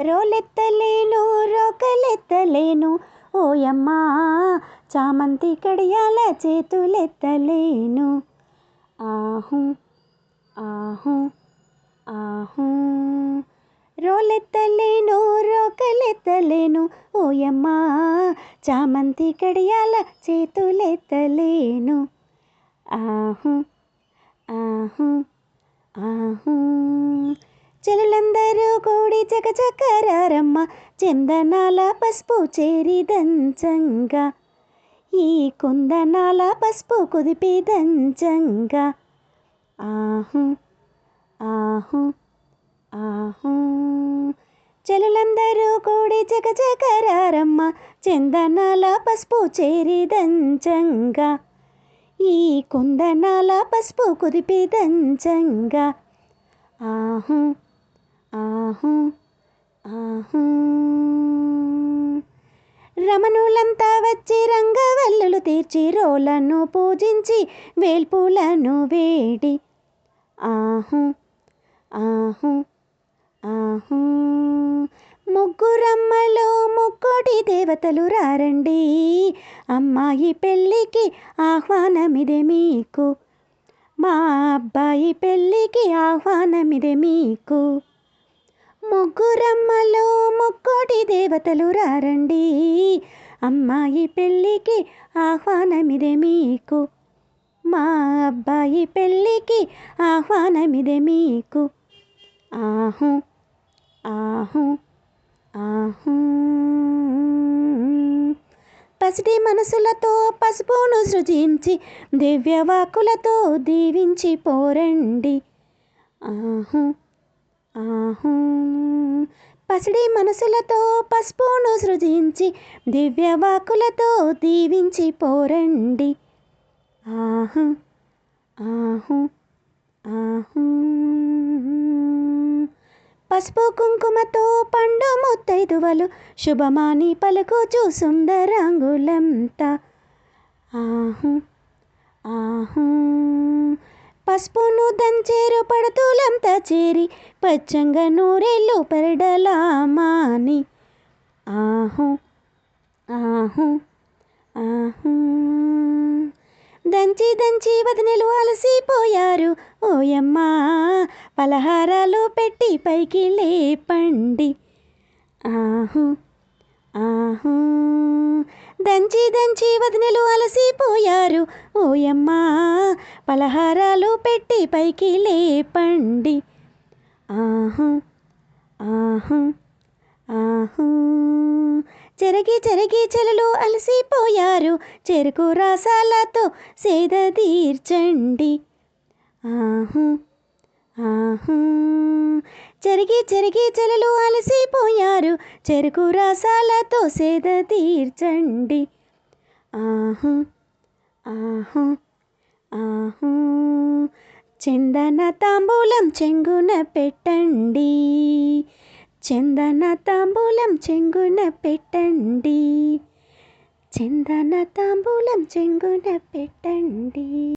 రోలెత్తలేను రోకలెత్తలేను. ఓయమ్మా చామంతి కడియాల చేతులెత్తలేను. ఆహు ఆహు ఆహు. రోలెత్తలేను రోకలెత్తలేను. ఓయమ్మా చామంతి కడియాల చేతులెత్తలేను. ఆహు ఆహు ఆహు. కూడి చందనాల పసుపు చేరి దంచంగా ఈ కుందనాల పసుపు కుదిపి దంచంగా ఆహు ఆహు ఆహు. చెలులందరూ కూడి చకచకరారమ్మ చందనాల పసుపు చేరి దంచంగా ఈ కుందనాల పసుపు కుదిపి దంచంగా ఆహు ఆహూ ఆహు. రమణులంతా వచ్చి రంగవల్లులు తీర్చి రోలను పూజించి వేల్పులను వేడి. ఆహు ఆహు ఆహు. ముగ్గురమ్మలో ముక్కోటి దేవతలు రారండి. అమ్మాయి పెళ్ళికి ఆహ్వానమిదే మీకు. మా అబ్బాయి పెళ్ళికి ఆహ్వానమిదే మీకు. ముగ్గురమ్మలో ముక్కోటి దేవతలు రారండి. అమ్మాయి పెళ్ళికి ఆహ్వానమిదే మీకు. మా అబ్బాయి పెళ్ళికి ఆహ్వానమిదే మీకు. ఆహు ఆహు ఆహు. పసిటి మనసులతో పసుపును సృజించి దివ్యవాకులతో దీవించి పోరండి. ఆహు ఆహూ పసిడి మనసులతో పసుపును సృజించి దివ్యవాకులతో దీవించి పోరండి. ఆహు ఆహు ఆహు పసుపు కుంకుమతో పండు ముత్తైదువలు శుభమాని పలుకుచు సుందరంగులంతా. ఆహు ఆహూ పసుపును దంచేరు పడతూలంతా చేరి పచ్చంగా నూరేళ్ళు పెరడలామాని. ఆహు ఆహు ఆహు. దంచి దంచి వదినలు అలసిపోయారు. ఓయమ్మా పలహారాలు పెట్టి పైకి లేపండి. ఆహు ఆహూ. దంచి దంచి వదినలు అలసిపోయారు. ఓయమ్మా పలహారాలు పెట్టి పైకి లేపండి. ఆహు ఆహు ఆహు. చెరగి చెరగి చెలలు అలసిపోయారు. చెరుకు రాసాలతో సేద తీర్చండి. ఆహు చెరిగి చెరిగి చెలలు అలసిపోయారు. చెరుకు రసాలతో సేద తీర్చండి. ఆహు ఆహు ఆహు. చందన తాంబూలం చెంగున పెట్టండి. చందన తాంబూలం చెంగున పెట్టండి. చందన తాంబూలం చెంగున పెట్టండి.